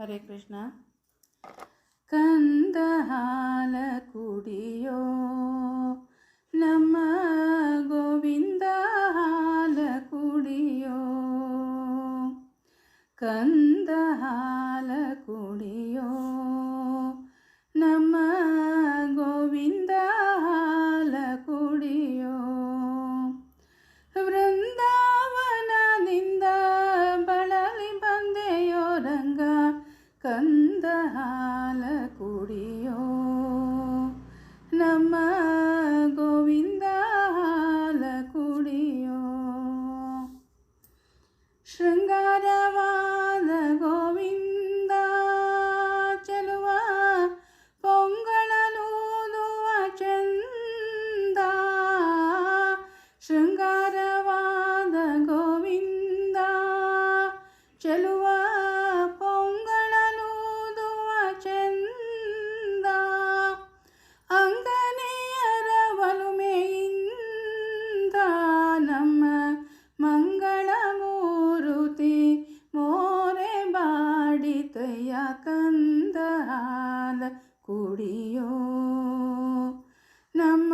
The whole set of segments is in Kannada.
ಹರೇ ಕೃಷ್ಣ. ಕಂದ ಹಾಲ ಕುಡಿಯೋ ನಮ್ಮ ಗೋವಿಂದ ಹಾಲ ಕುಡಿಯೋ ಕಂದ ಹಾಲ ಕುಡಿಯೋ ನಮ್ಮ ಗೋವಿಂದ ಹಾಲ ಕುಡಿಯೋ ಹಾಲ ಕುಡಿಯೋ ನಮ್ಮ ಗೋವಿಂದ ಹಾಲ ಕುಡಿಯೋ ಶೃಂಗಾರವಾದ ಗೋವಿಂದ ಚೆಲುವ ಪೊಂಗಳಲೂದುವ ಚಂದ ಶೃಂಗಾರವಾದ ಬಾಡಿತಯ್ಯ ಕಂದ ಹಾಲ ಕುಡಿಯೋ ನಮ್ಮ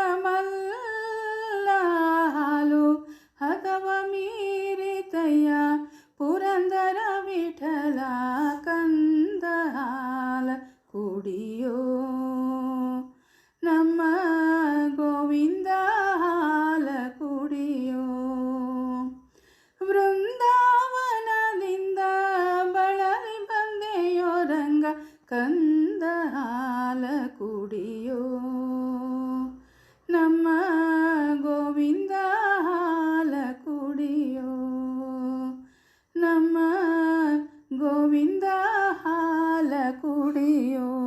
ಚೌಪಟ ಹಗವ ಮೀರಿತಯ್ಯ, ಪುರಂದರ ವಿಠಲ ಕಂದ ಹಾಲ ಕುಡಿಯೋ. ನಮ್ಮ ಗೋವಿಂದ ಹಾಲ ಕುಡಿಯೋ. ವೃಂದಾವನದಿಂದ ಬಳಲಿ ಬಂದೆಯೋ ರಂಗ ಕಂದ ಹಾಲ ಕುಡಿಯೋ. ನಮ್ಮ ಗೋವಿಂದ ಹಾಲ ಕುಡಿಯೋ ನಮ್ಮ ಗೋವಿಂದ ಹಾಲ ಕುಡಿಯೋ